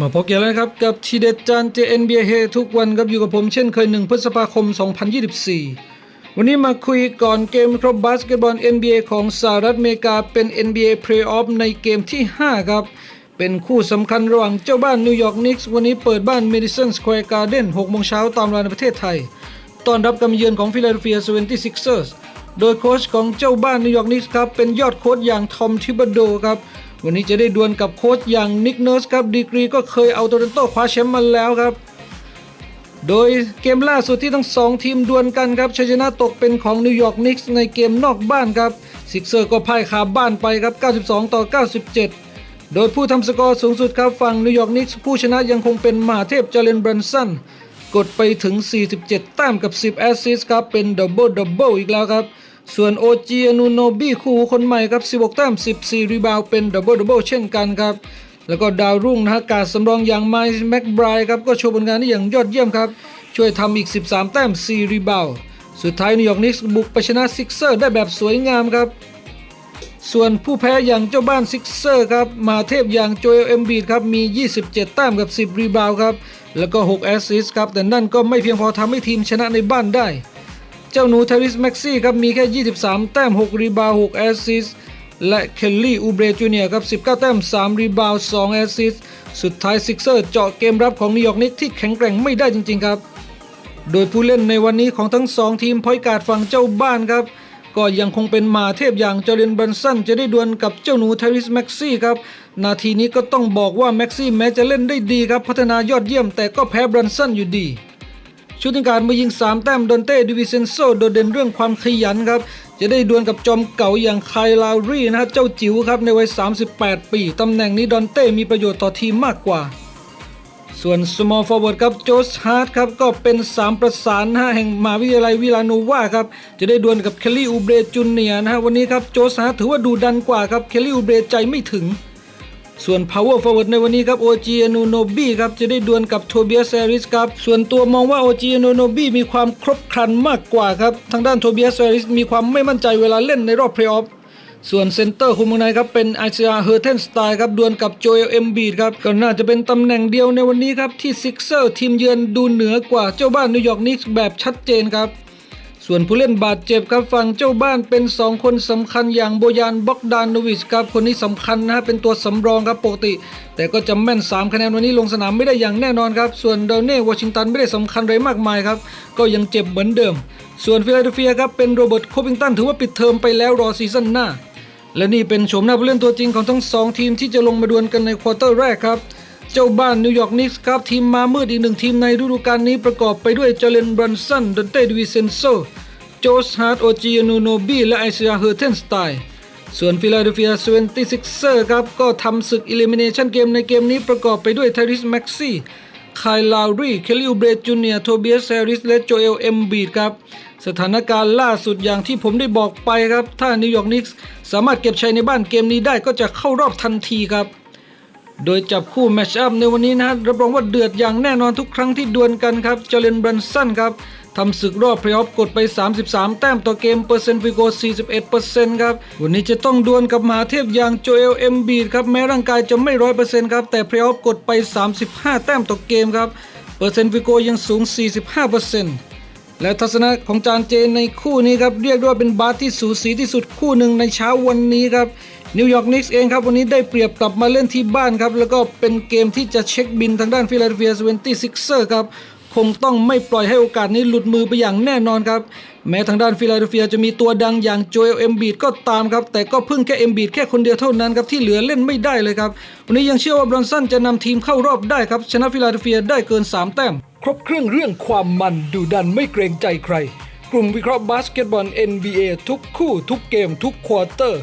มาพบกันแล้วครับ กับทีเด็ดจาน JNBA เฮทุกวันครับอยู่กับผมเช่นเคย 1 พฤษภาคม 2024 วันนี้มาคุยก่อนเกมครบบาสเกตบอล NBA ของสหรัฐอเมริกาเป็น NBA Playoff ในเกมที่ 5 ครับ เป็นคู่สำคัญระหว่างเจ้าบ้านนิวยอร์กนิกส์วันนี้เปิดบ้าน Madison Square Garden 6โมงเช้าตามเวลาในประเทศไทย ต้อนรับการเยือนของฟิลาเดลเฟีย 76ers โดยโค้ชของเจ้าบ้านนิวยอร์กนิกส์ครับเป็นยอดโค้ชอย่างทอมทิบโดครับ วันนี้จะได้ดวลกับโค้ชอย่างนิกเนิร์สครับดีกรีก็เคยเอาโตเรนโตคว้าแชมป์มาแล้วครับ โดยเกมล่าสุดที่ทั้งสองทีมดวลกันครับชัยชนะตกเป็นของนิวยอร์กนิกส์ในเกมนอกบ้านครับซิกเซอร์ก็พ่ายคาบ้านไปครับ 92 ต่อ 97 โดยผู้ทำสกอร์สูงสุดครับฝั่งนิวยอร์กนิกส์ผู้ชนะยังคงเป็นมหาเทพเจเลนบรันสันกดไปถึง 47 แต้มกับ 10 แอสซิสต์ครับเป็นดับเบิลดับเบิลอีกแล้วครับ ส่วนโอจีอนูโนบี้คู่หูคนใหม่ครับ 16แต้ม 14 รีบาวเป็นดับเบิลดับเบิลเช่นกันครับ แล้วก็ดาวรุ่งนะฮะกาดสำรองอย่างไมล์แม็กไบร์ครับ ก็โชว์ผลงานได้อย่างยอดเยี่ยมครับ ช่วยทำอีก 13 แต้ม 4 รีบาว สุดท้ายนิวยอร์กนิกส์บุกไปชนะซิกเซอร์ได้แบบสวยงามครับ ส่วนผู้แพ้อย่างเจ้าบ้านซิกเซอร์ครับมาเทพอย่างโจเอลเอ็มบีดครับมี 27 แต้มกับ 10 รีบาวครับแล้วก็ 6 แอสซิสต์ครับแต่นั่นก็ไม่เพียงพอทำให้ทีมชนะในบ้านได้ จ้าหนูเทริสแม็กซี่ครับมีแค่ 23 แต้ม 6 รีบาว 6 แอสซิสและเคลลี่อูเบรจูเนียครับ 19 แต้ม 3 รีบาว 2 แอสซิสสุดท้ายซิกเซอร์เจาะเกมรับของนิวยอร์กนิกที่แข็งแกร่งไม่ได้จริง ๆ ครับ โดยผู้เล่นในวันนี้ของทั้งสองทีมพอยการ์ดฝั่งเจ้าบ้านครับ ก็ยังคงเป็นมาเทพอย่างเจเรนบันสันจะได้ดวลกับเจ้าหนูเทริสแม็กซี่ครับ นาทีนี้ก็ต้องบอกว่าแม็กซี่แม้จะเล่นได้ดีครับ พัฒนายอดเยี่ยมแต่ก็แพ้บันสันอยู่ดี ชุดในการมายิง 3 แต้มดอนเต้ดิวิเซนโซโดดเด่นเรื่องความขยันครับ จะได้ดวลกับจอมเก่าอย่างไคลารีนะฮะเจ้าจิ๋วครับในวัย 38 ปี ตำแหน่งนี้ดอนเต้มีประโยชน์ต่อทีมมากกว่า ส่วน small forward ครับโจสฮาร์ดครับก็เป็น 3 ประสานนะฮะแห่งมหาวิทยาลัยวิลาโนวาครับจะได้ดวลกับเคลลี่อูเบรจูเนียนะฮะวันนี้ครับโจสฮาร์ดถือว่าดูดันกว่าครับเคลลี่อูเบรใจไม่ถึง ส่วน power forward ในวันนี้ครับ OG a n u n o b i ครับจะได้ดวลกับโทเบียส a ซริสครับ ส่วนตัวมองว่า OG a n u n o b i มีความครบครันมากกว่าครับ ทางด้านโทเบียส a ซริสมีความไม่มั่นใจเวลาเล่นในรอบเพลย์ออฟส่วนเซนเตอร์คุมเมืองในครับเป็นไอเซียเฮอร์เทนสไตล์ครับดวลกับโจเอลเอ็มบีดครับก็น่าจะเป็นตำแหน่งเดียวในวันนี้ครับที่ซิกเซอร์ทีมเยือนดูเหนือกว่าเจ้าบ้านนิวยอร์กนิกส์แบบชัดเจนครับ ส่วนผู้เล่นบาดเจ็บครับฝั่งเจ้าบ้านเป็น 2 คนสำคัญอย่างโบยานบ็อกดานโนวิชครับคนนี้สำคัญนะฮะเป็นตัวสำรองครับปกติ แต่ก็จะแม่น 3 คะแนนวันนี้ลงสนามไม่ได้อย่างแน่นอนครับ ส่วนเดลเน่วอชิงตันไม่ได้สำคัญอะไรมากมายครับก็ยังเจ็บเหมือนเดิม ส่วนฟิลาเดลเฟียครับเป็นโรเบิร์ตโคบิงตันถือว่าปิดเทอมไปแล้วรอซีซั่นหน้าและนี่เป็นโฉมหน้าผู้เล่นตัวจริงของทั้งสองทีมที่จะลงมาดวลกันในควอเตอร์แรกครับ เจ้าบ้านนิวยอร์กนิกส์ครับทีมมามืดอีกหนึ่งทีมในฤดูกาลนี้ประกอบไปด้วยเจเลนบรันสันดอนเต้ดวิเซนโซโจสฮาร์ดโอจิอานูโนบีและไอเซียเฮอร์เทนสไตน์ส่วนฟิลาเดลเฟียเซเวนตี้ซิกเซอร์ครับ ก็ทำศึกอิลิมิเนชันเกมในเกมนี้ประกอบไปด้วยไทริสแม็กซี่ไคลลาวรีเคลลิวเบรจูเนียโทเบียสแซริสและโจเอลเอ็มบีดครับ สถานการณ์ล่าสุดอย่างที่ผมได้บอกไปครับ ถ้านิวยอร์กนิกส์สามารถเก็บชัยในบ้านเกมนี้ได้ก็จะเข้ารอบทันทีครับ โดยจับคู่แมชอัพในวันนี้นะรับรองว่าเดือดอย่างแน่นอนทุกครั้งที่ดวลกันครับเจเลนบรันสันครับทำศึกรอบเพลย์ออฟกดไป 33 แต้มต่อเกมเปอร์เซ็นต์ฟิโก 41%ครับ วันนี้จะต้องดวลกับมหาเทพอย่างโจเอลเอมบีดครับ แม้ร่างกายจะไม่ร้อยเปอร์เซ็นต์ครับ แต่เพลย์ออฟกดไป 35 แต้มต่อเกมครับ เปอร์เซ็นต์ฟิโกยังสูง 45%และทัศนะของจานเจในคู่นี้ครับ เรียกได้ว่าเป็นบาสที่สูสีที่สุดคู่หนึ่งในเช้าวันนี้ครับ นิวยอร์กนิกส์เองครับวันนี้ได้เปรียบกลับมาเล่นที่บ้านครับแล้วก็เป็นเกมที่จะเช็คบินทางด้านฟิลาเดลเฟียเวนตี้ซิกเซอร์ครับคงต้องไม่ปล่อยให้โอกาสนี้หลุดมือไปอย่างแน่นอนครับ แม้ทางด้านฟิลาเดลเฟียจะมีตัวดังอย่างโจเอลเอ็มบีดก็ตามครับ แต่ก็เพิ่งแค่เอ็มบีดแค่คนเดียวเท่านั้นครับที่เหลือเล่นไม่ได้เลยครับ วันนี้ยังเชื่อว่าบรอนสันจะนำทีมเข้ารอบได้ครับ ชนะฟิลาเดลเฟียได้เกิน 3 แต้ม ครบเครื่องเรื่องความมันดูดันไม่เกรงใจใคร กลุ่มวิเคราะห์บาสเกตบอล NBA ทุกคู่ทุกเกมทุกควอเตอร์